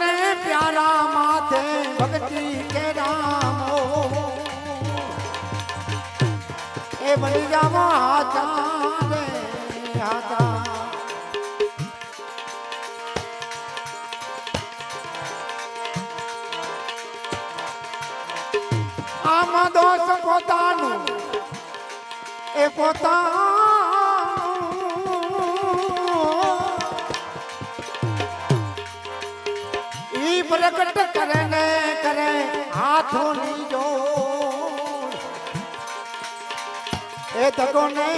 ને પ્યારા માથે ભક્તિ કે રામો એ બની જાવા હાચા રે હાચા આમાં દોષ પોતાનું એ પોતાનું પ્રગટ કરે ને કરે, હાથોની જો એ તકો ને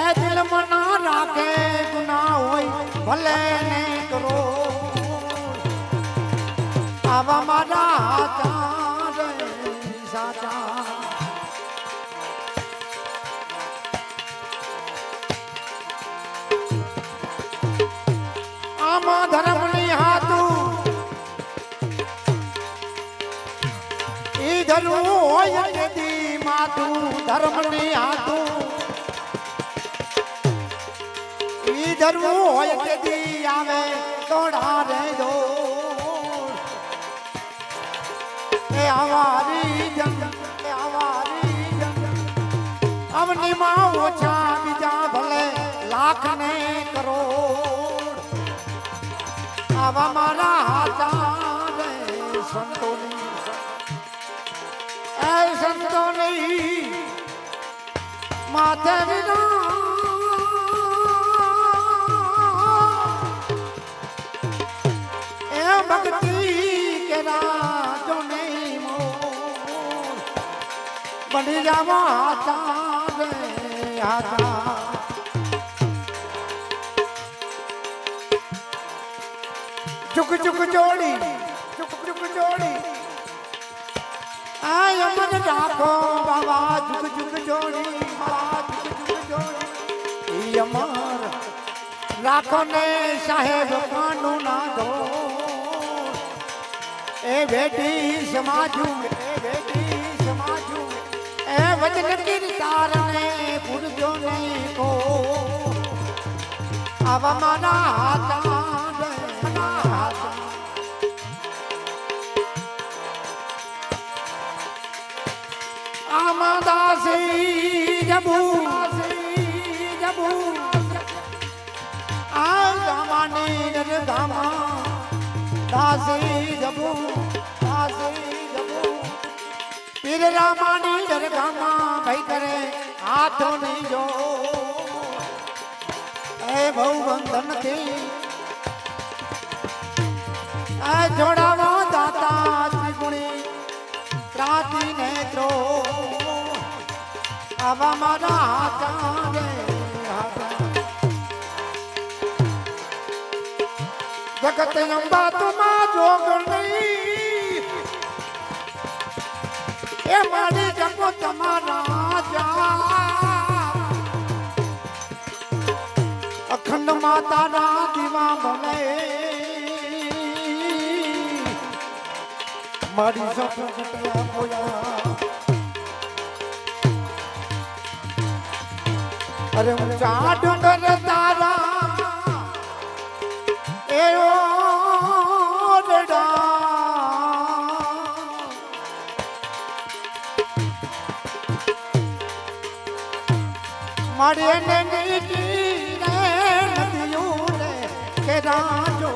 એ દિલ મના રાખે ગુના હોય, ભલે ને હોય તેથી માથું ધર્મની હાથું ઈ ધરવું હોય તેથી આવે તોડા રે દો એ આવારી જંગ એ ને સંતોની એ સંતોની માથે વિના. નહીં બની જાવા હાથા રે હાથા ચુક ચુક જોડી રાખો ને સાહેબ કાનું ના દો એ બેટી સમાજુ, એ બેટી સમાજુ. એ વચન કીર્તાર ને ભૂલજો નહીં કો આવા મારા હાથા આમાં દાસી જબુ. જબુ આ ગામાની નર ગામા. દાસી જબુ દાસી જબુ. પીર રામાની નર ગામા. ભાઈ કરે હાથો નહીં જો. એ બહુ બંધનથી. આ જોડાવો દાતા ત્રિગુણી ત્રાતી નેત્રો. આવા મારા હાથા રે હાથા જગત અંબા તુમા જોગણી એ મારી જપો તમારા જા. અખંડ માતાના દીવા બને મારી સપના બોયા અરે ઊંચા ડુંગર તારા એ મળે ને નદીઓ રે કે રાજો